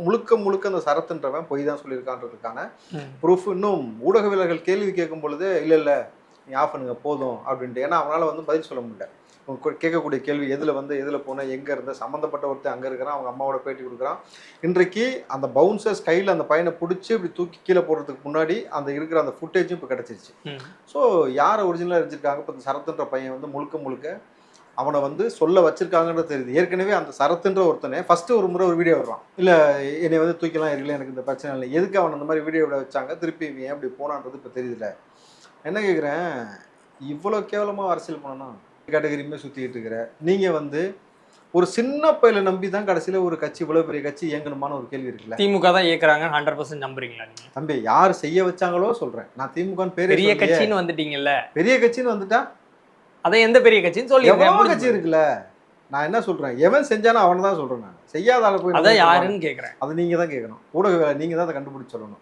முழுக்க முழுக்க அந்த சரத்துன்றவன் பொய் தான் சொல்லியிருக்கான்றதுக்கான. ப்ரூஃப் இன்னும் ஊடகவியலர்கள் கேள்வி கேட்கும் பொழுது இல்லை இல்லை நீ ஆஃப் பண்ணுங்க போதும் அப்படின்ட்டு. ஏன்னா அவனால வந்து பதில் சொல்ல முடியல. கேட்கக்கூடிய கேள்வி எதில் வந்து எதில் போன எங்கே இருந்த? சம்மந்தப்பட்ட ஒருத்தன் அங்கே இருக்கிறான் அவங்க அம்மாவோட பேட்டி கொடுக்குறான். இன்றைக்கு அந்த பவுன்சர்ஸ் கையில் அந்த பையனை பிடிச்சி இப்படி தூக்கி கீழே போடுறதுக்கு முன்னாடி அந்த இருக்கிற அந்த ஃபுட்டேஜும் இப்போ கிடச்சிருச்சு. ஸோ யாரை ஒரிஜினலாக இருந்திருக்காங்க? இப்போ இந்த சரத்துன்ற பையன் வந்து முழுக்க முழுக்க அவனை வந்து சொல்ல வச்சிருக்காங்கன்றது தெரியுது. ஏற்கனவே அந்த சரத்துன்ற ஒருத்தனே ஃபர்ஸ்ட் ஒரு முறை ஒரு வீடியோ விடுறான். இல்லை என்னை வந்து தூக்கிலாம் இருக்கல எனக்கு இந்த பிரச்சனை இல்லை. எதுக்கு அவன் அந்த மாதிரி வீடியோ விட வச்சாங்க? திருப்பி இவன் ஏன் அப்படி போனான்றது இப்போ தெரியுதுல என்ன கேட்குறேன் இவ்வளோ கேவலமாக அரசியல் பண்ணணும் கேட்டகரியுமே சுற்றிக்கிட்டு இருக்கிற. நீங்கள் வந்து ஒரு சின்ன பையில நம்பி தான் கடைசியில் ஒரு கட்சி இவ்வளோ பெரிய கட்சி இயங்கணுமான ஒரு கேள்வி இருக்குல்ல? திமுக தான் இயக்குறாங்க. ஹண்ட்ரட் பர்சன்ட் நம்புறீங்களா தம்பி யார் செய்ய வச்சாங்களோ சொல்கிறேன் நான் திமுகன்னு பேரே பெரிய. கட்சின்னு வந்துட்டீங்கல்ல? பெரிய கட்சின்னு வந்துட்டா அதான் எந்த பெரிய கட்சின்னு சொல்லி கட்சி இருக்குல்ல. நான் என்ன சொல்றேன்? எவன் செஞ்சானோ அவனை தான் சொல்றேன் நான். செய்யாத ஆளை போய் நம்ம யாருன்னு கேக்குறேன். அதை நீங்க தான் கேட்கணும். ஊடக வேலை நீங்க தான் அதை கண்டுபிடிச்சு சொல்லணும்